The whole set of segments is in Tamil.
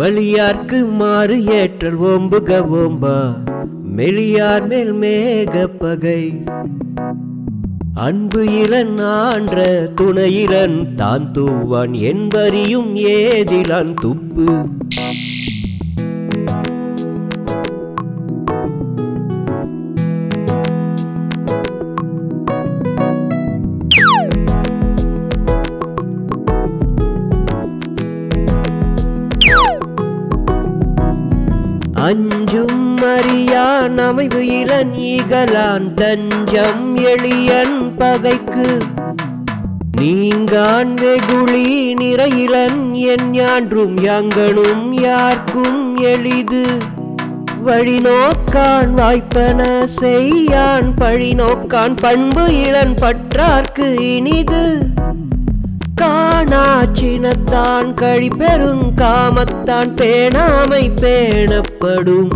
வழியார்க்கு மாறு ஏற்றல் ஓம்புக ஓம்பா மெளியார் மேல் மேக பகை. அன்பு இளன் ஆன்ற துணையிலன் தான் தூவான் என்பறியும் ஏதிலான் துப்பு. அஞ்சும் அறியான் அமைவு இளன் ஈகலான் தஞ்சம் எளியன் பகைக்கு. நீங்கான் வெகுளி நிறையிலன் என் யான்றும் யாங்கனும் யார்க்கும் எளிது. வழி நோக்கான் வாய்ப்பன செய்யான் பழி நோக்கான் பண்பு இளன் பற்றார்க்கு இனிது. காணாச்சினத்தான் கழி பெருங் காமத்தான் பேணாமை பேணப்படும்.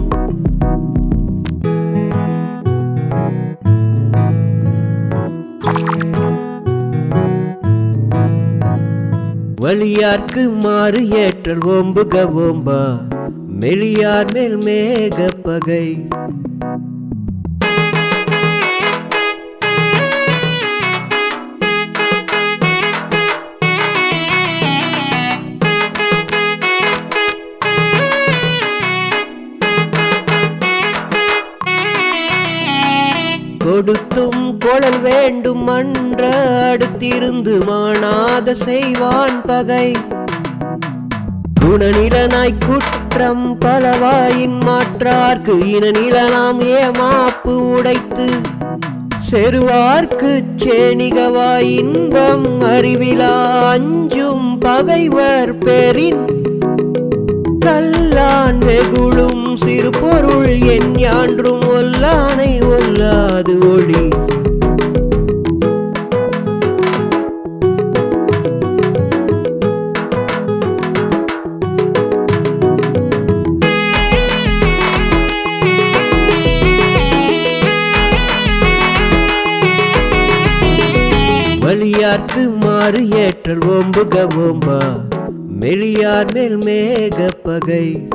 வழியார்க்கு மாறு ஏற்றல் ஓம்புக ஓம்பா மெலியார் மேல் மேக பகை. கொடுத்தும் கொழல் வேண்டும் மன்ற அடுத்திருந்து மாணாத செய்வான் பகை. குணநிலனாய் குற்றம் பலவாயின் மாற்றார்க்கு இனநிலனாம் ஏமாப்பு உடைத்து செருவார்க்கு சேனிகவாய் இன்பம் அறிவிலா அஞ்சும் பகைவர் பெறின் கல்லான் வெகுளும் சிறு பொருள் என் யான்றும் ஒல்லான அது ஒளி. வலியார்க்கு மாறு ஏற்றல் ஓம்புக ஓம்பா. மெளியார் மேல் மேக பகை.